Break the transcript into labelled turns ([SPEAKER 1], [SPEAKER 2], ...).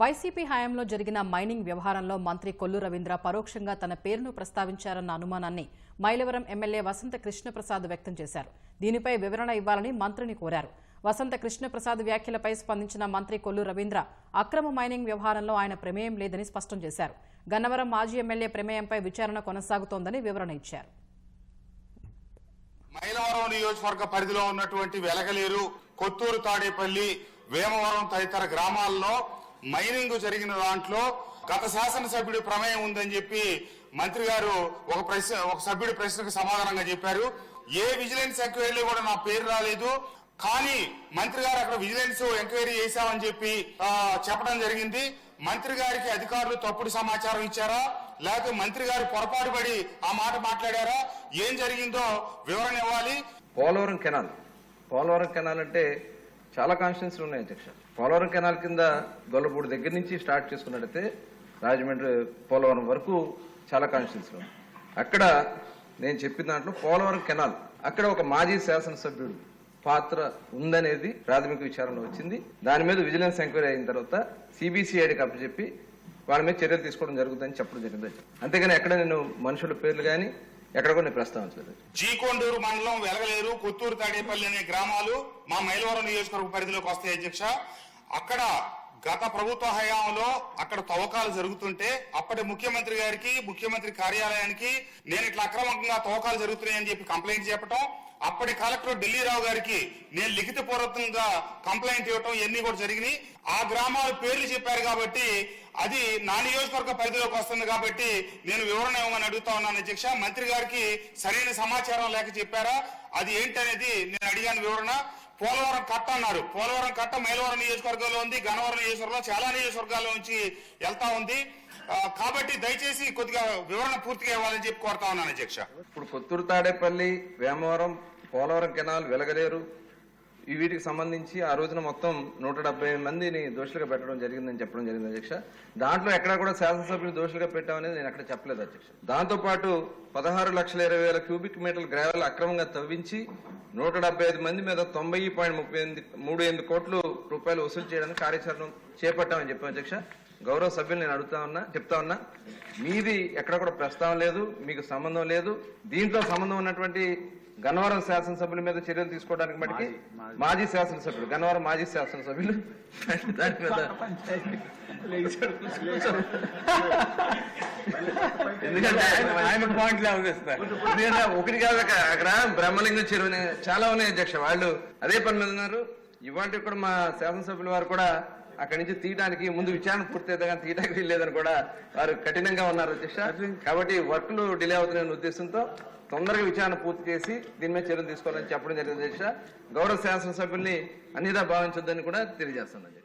[SPEAKER 1] YCP హయాంలో జరిగిన mining వ్యవహారంలో మంత్రి కొల్లు రవీంద్ర పరోక్షంగా తన పేరును ప్రస్తావించారన్న అనుమానాన్ని మైలవరం ఎమ్మెల్యే వసంత కృష్ణప్రసాద్ వ్యక్తం చేశారు. దీనిపై వివరణ ఇవ్వాలని మంత్రిని కోరారు. వసంత కృష్ణప్రసాద్ వ్యాఖ్యలపై స్పందించిన మంత్రి కొల్లు రవీంద్ర అక్రమ మైనింగ్ వ్యవహారంలో ఆయన ప్రమేయం లేదని స్పష్టం చేశారు. గన్నవరం మాజీ ఎమ్మెల్యే ప్రమేయంపై విచారణ కొనసాగుతోందని వివరణ ఇచ్చారు.
[SPEAKER 2] మైలవరం నియోజకవర్గ పరిధిలో ఉన్నటువంటి వెలగలేరు కొత్తూరు తాడేపల్లి వేమవరం తదితర గ్రామాల్లో మైనింగ్ జరిగిన దాంట్లో గత శాసనసభ్యుడి ప్రమేయం ఉందని చెప్పి మంత్రి గారు ఒక ప్రశ్న ఒక సభ్యుడి ప్రశ్నకు సమాధానంగా చెప్పారు. ఏ విజిలెన్స్ ఎంక్వైరీలో కూడా నా పేరు రాలేదు. కానీ మంత్రి గారు అక్కడ విజిలెన్స్ ఎంక్వైరీ చేశామని చెప్పి చెప్పడం జరిగింది. మంత్రి గారికి అధికారులు తప్పుడు సమాచారం ఇచ్చారా? లేకపోతే మంత్రి గారు పొరపాటు పడి ఆ మాట మాట్లాడారా? ఏం జరిగిందో వివరణ ఇవ్వాలి.
[SPEAKER 3] పోలవరం కెనాల్. పోలవరం కెనాల్ అంటే చాలా కాన్స్టిట్యున్సీలు ఉన్నాయి అధ్యక్ష. పోలవరం కెనాల్ కింద గొల్లపూడి దగ్గర నుంచి స్టార్ట్ చేసుకున్నట్టయితే రాజమండ్రి పోలవరం వరకు చాలా కాన్స్టిట్యున్సీలు ఉన్నాయి. అక్కడ నేను చెప్పిన దాంట్లో పోలవరం కెనాల్ అక్కడ ఒక మాజీ శాసనసభ్యుడు పాత్ర ఉందనేది ప్రాథమిక విచారణలో వచ్చింది. దాని మీద విజిలెన్స్ ఎంక్వైరీ అయిన తర్వాత సిబిసిఐడికి అప్పచెప్పి వాళ్ళ మీద చర్యలు తీసుకోవడం జరుగుతుందని చెప్పడం జరిగింది అంతేగాని ఎక్కడ నేను మనుషుల పేర్లు కానీ ఎక్కడ కొన్ని నేను ప్రస్తావించలేదు
[SPEAKER 2] జీకొండూరు మండలం వెలగలేరు కొత్తూరు తాడేపల్లి అనే గ్రామాలు మా మైలవరం నియోజకవర్గ పరిధిలోకి వస్తాయి అధ్యక్ష. అక్కడ గత ప్రభుత్వ హయాంలో అక్కడ తవ్వకాలు జరుగుతుంటే అప్పటి ముఖ్యమంత్రి గారికి ముఖ్యమంత్రి కార్యాలయానికి నేను ఇట్లా అక్రమంగా తవ్వకాలు జరుగుతున్నాయని చెప్పి కంప్లైంట్ చెప్పడం అప్పటి కలెక్టర్ ఢిల్లీరావు గారికి నేను లిఖిత పూర్వకంగా కంప్లైంట్ ఇవ్వటం ఇవన్నీ కూడా జరిగినాయి. ఆ గ్రామాల పేర్లు చెప్పారు కాబట్టి అది నా నియోజకవర్గ పరిధిలోకి వస్తుంది కాబట్టి నేను వివరణ ఇవ్వమని అడుగుతా ఉన్నాను అధ్యక్ష. మంత్రి గారికి సరైన సమాచారం లేక చెప్పారా? అది ఏంటనేది నేను అడిగాను వివరణ. పోలవరం కట్ట అన్నారు. పోలవరం కట్ట మైలవరం నియోజకవర్గంలో ఉంది. గన్నవరం నియోజకవర్గంలో చాలా నియోజకవర్గాల నుంచి వెళ్తా ఉంది. కాబట్టి దయచేసి కొద్దిగా వివరణ పూర్తిగా ఇవ్వాలని చెప్పి కోరుతా ఉన్నాను అధ్యక్ష.
[SPEAKER 3] ఇప్పుడు కొత్తూరు తాడేపల్లి వేమవరం పోలవరం కెనాల్ వెలగలేరు. ఈ వీటికి సంబంధించి ఆ రోజున మొత్తం నూట డెబ్బై మందిని దోషులుగా పెట్టడం జరిగిందని చెప్పడం జరిగింది అధ్యక్ష. దాంట్లో ఎక్కడా కూడా శాసనసభ్యులు దోషులుగా పెట్టామనేది నేను అక్కడ చెప్పలేదు అధ్యక్ష. దాంతోపాటు పదహారు లక్షల ఇరవై వేల క్యూబిక్ మీటర్ల గ్రావెల్ అక్రమంగా తవ్వించి నూట డెబ్బై ఐదు మంది మీద తొంభై పాయింట్ ముప్పై ఎనిమిది మూడు ఎనిమిది కోట్లు రూపాయలు వసూలు చేయడానికి కార్యాచరణ చేపట్టామని చెప్పాను అధ్యక్ష. గౌరవ సభ్యులు నేను అడుగుతా ఉన్నా చెప్తా ఉన్నా మీది ఎక్కడ కూడా ప్రస్తావన లేదు మీకు సంబంధం లేదు. దీంట్లో సంబంధం ఉన్నటువంటి గన్నవరం శాసనసభ్యుల మీద చర్యలు తీసుకోవడానికి మటుకి మాజీ శాసనసభ్యులు గన్నవరం మాజీ శాసనసభ్యులు. దాని మీద ఎందుకంటే ఆయన పాయింట్లు ఎందుకంటే ఒకటి కాదు అక్కడ అక్కడ బ్రహ్మలింగం చెరువు చాలా ఉన్నాయి అధ్యక్ష వాళ్ళు. అదే పని మీద ఉన్నారు. ఇవాళ కూడా మా శాసనసభ్యుల వారు కూడా అక్కడి నుంచి తీయడానికి ముందు విచారణ పూర్తి అయితే కానీ తీయడానికి వీల్లేదని కూడా వారు కఠినంగా ఉన్నారు అధ్యక్ష కాబట్టి వర్క్లు డిలే అవుతున్నాయనే ఉద్దేశంతో తొందరగా విచారణ పూర్తి చేసి దీని మీద చర్యలు తీసుకోవాలని చెప్పడం జరిగింది అధ్యక్ష గౌరవ శాసనసభ్యుల్ని అన్నిదా భావించొద్దని కూడా తెలియజేస్తాను అధ్యక్ష